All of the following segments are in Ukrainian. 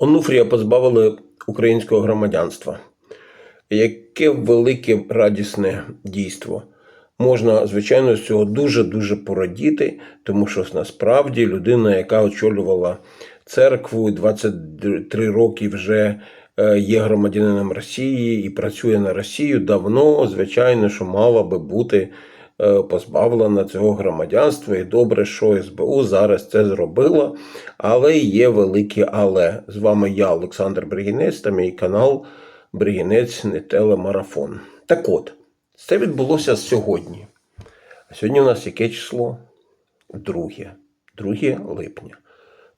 Онуфрія позбавили українського громадянства. Яке велике радісне дійство. Можна, звичайно, з цього дуже-дуже порадіти, тому що насправді людина, яка очолювала церкву 23 роки вже е, є громадянином Росії і працює на Росію, давно, звичайно, що мала би бути позбавлена цього громадянства. І добре, що СБУ зараз це зробила. Але є велике але. З вами я, Олександр Бригінець, та мій канал Бригінець не телемарафон. Так от, це відбулося сьогодні. А сьогодні у нас яке число? Друге. 2 липня.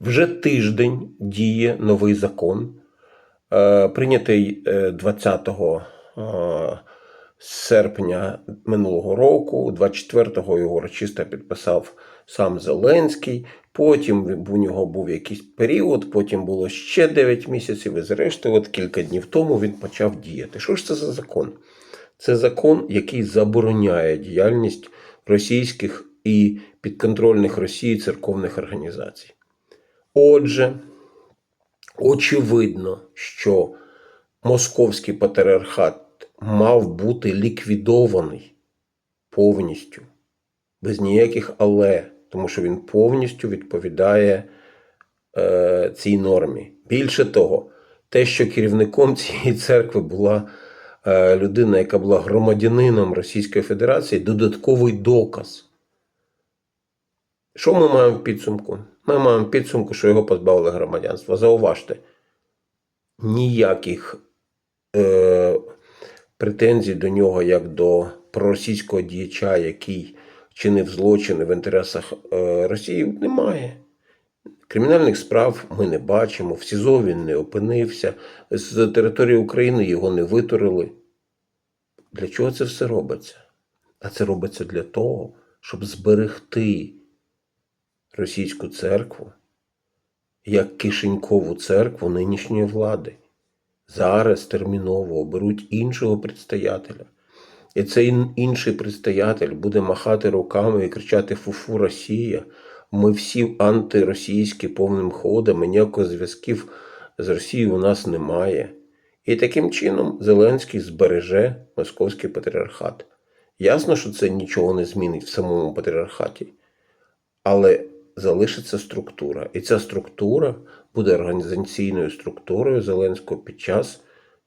Вже тиждень діє новий закон, е, прийнятий е, 20 е, серпня минулого року. 24-го його урочисто підписав сам Зеленський. Потім у нього був якийсь період, потім було ще 9 місяців, і зрештою, от кілька днів тому він почав діяти. Що ж це за закон? Це закон, який забороняє діяльність російських і підконтрольних Росії церковних організацій. Отже, очевидно, що московський патріархат мав бути ліквідований повністю, без ніяких але, тому що він повністю відповідає е, цій нормі. Більше того, те, що керівником цієї церкви була е, людина, яка була громадянином Російської Федерації, додатковий доказ. Що ми маємо в підсумку? Ми маємо підсумку, що його позбавили громадянства. Зауважте, ніяких е, претензій до нього як до проросійського діяча, який чинив злочини в інтересах е, Росії, немає. Кримінальних справ ми не бачимо, в СІЗО він не опинився, з території України його не витурили. Для чого це все робиться? А це робиться для того, щоб зберегти російську церкву як кишенькову церкву нинішньої влади. Зараз терміново оберуть іншого предстоятеля. І цей інший предстоятель буде махати руками і кричати Фуфу Росія. Ми всі антиросійські повним ходом, і ніякого зв'язків з Росією у нас немає. І таким чином Зеленський збереже московський патріархат. Ясно, що це нічого не змінить в самому патріархаті, але залишиться структура. І ця структура буде організаційною структурою Зеленського під час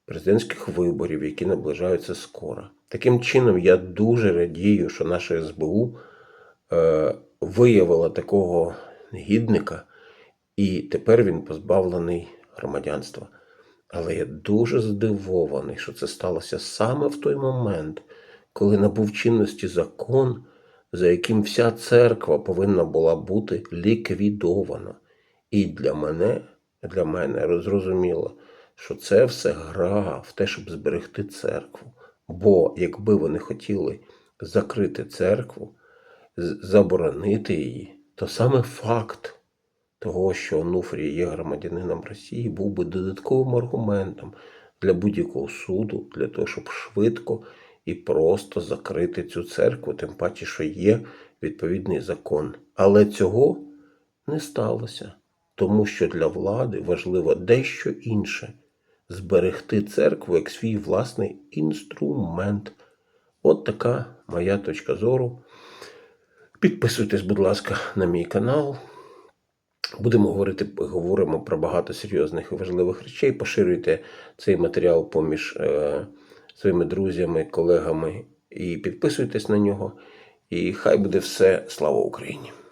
президентських виборів, які наближаються скоро. Таким чином, я дуже радію, що наша СБУ е, виявила такого негідника, і тепер він позбавлений громадянства. Але я дуже здивований, що це сталося саме в той момент, коли набув чинності закон, за яким вся церква повинна була бути ліквідована. І для мене, для мене зрозуміло, що це все гра в те, щоб зберегти церкву. Бо якби вони хотіли закрити церкву, заборонити її, то саме факт того, що Онуфрій є громадянином Росії, був би додатковим аргументом для будь-якого суду, для того, щоб швидко і просто закрити цю церкву, тим паче, що є відповідний закон. Але цього не сталося, тому що для влади важливо дещо інше зберегти церкву як свій власний інструмент. От така моя точка зору. Підписуйтесь, будь ласка, на мій канал. Будемо говорити, говоримо про багато серйозних і важливих речей. Поширюйте цей матеріал поміж е, своїми друзями, колегами і підписуйтесь на нього. І хай буде все. Слава Україні!